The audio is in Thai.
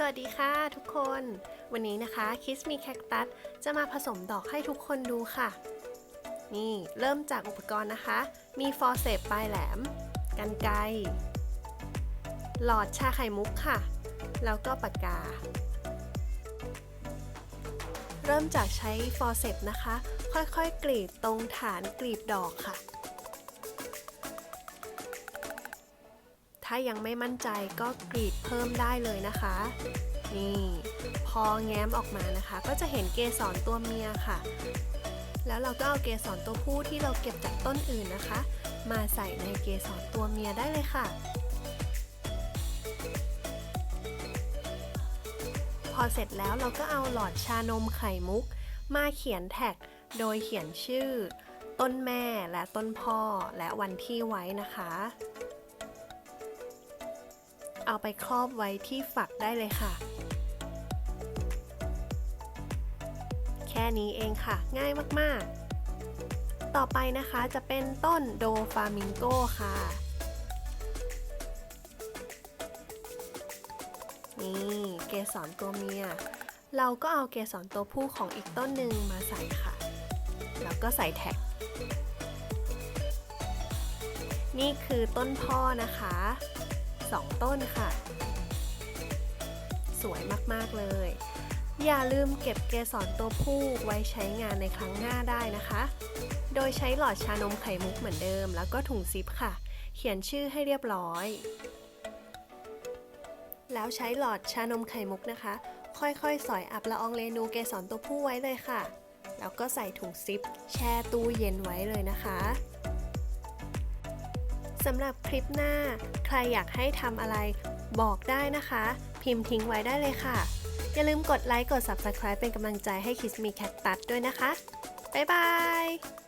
สวัสดีค่ะทุกคน วันนี้นะคะคิสมีแคคตัสจะมาผสมดอกให้ทุกคนดูค่ะ นี่เริ่มจากอุปกรณ์นะคะ มีฟอร์เซปปลายแหลม กันไกหลอดชาไข่มุกค่ะ แล้วก็ปากกา เริ่มจากใช้ฟอร์เซปนะคะ ค่อยๆกรีดตรงฐานกลีบดอกค่ะ ถ้ายังไม่มั่นใจก็กรีดเพิ่มได้เลยนะคะ นี่ พอแง้มออกมานะคะ ก็จะเห็นเกสรตัวเมียค่ะ แล้วเราก็เอาเกสรตัวผู้ที่เราเก็บจากต้นอื่นนะคะ มาใส่ในเกสรตัวเมียได้เลยค่ะพอเสร็จแล้วเราก็เอาหลอดชานมไข่มุก มาเขียนแท็ก โดยเขียนชื่อ ต้นแม่และต้นพ่อและวันที่ไว้นะคะ เอาไปครอบไว้ที่ฝักได้เลยค่ะ แค่นี้เองค่ะ ง่ายมากๆ ต่อไปนะคะจะเป็นต้นโดฟามิงโกค่ะ นี่เกสรตัวเมีย เราก็เอาเกสรตัวผู้ของอีกต้นหนึ่งมาใส่ค่ะ แล้วก็ใส่แท็กนี่คือต้นพ่อนะคะ สองต้นค่ะ สวยมากๆเลย อย่าลืมเก็บเกสรตัวผู้ไว้ใช้งานในครั้งหน้าได้นะคะ โดยใช้หลอดชานมไข่มุกเหมือนเดิม แล้วก็ถุงซิปค่ะ เขียนชื่อให้เรียบร้อย แล้วใช้หลอดชานมไข่มุกนะคะ ค่อยๆ สอยอับละอองเรนูเกสรตัวผู้ไว้เลยค่ะแล้วก็ใส่ถุงซิป แช่ตู้เย็นไว้เลยนะคะ สำหรับคลิปหน้า ใครอยากให้ทำอะไรบอกได้นะคะ พิมพ์ทิ้งไว้ได้เลยค่ะ อย่าลืมกดไลค์กด Subscribe เป็นกำลังใจให้คิสมีแคคตัดด้วยนะคะ บ๊ายบาย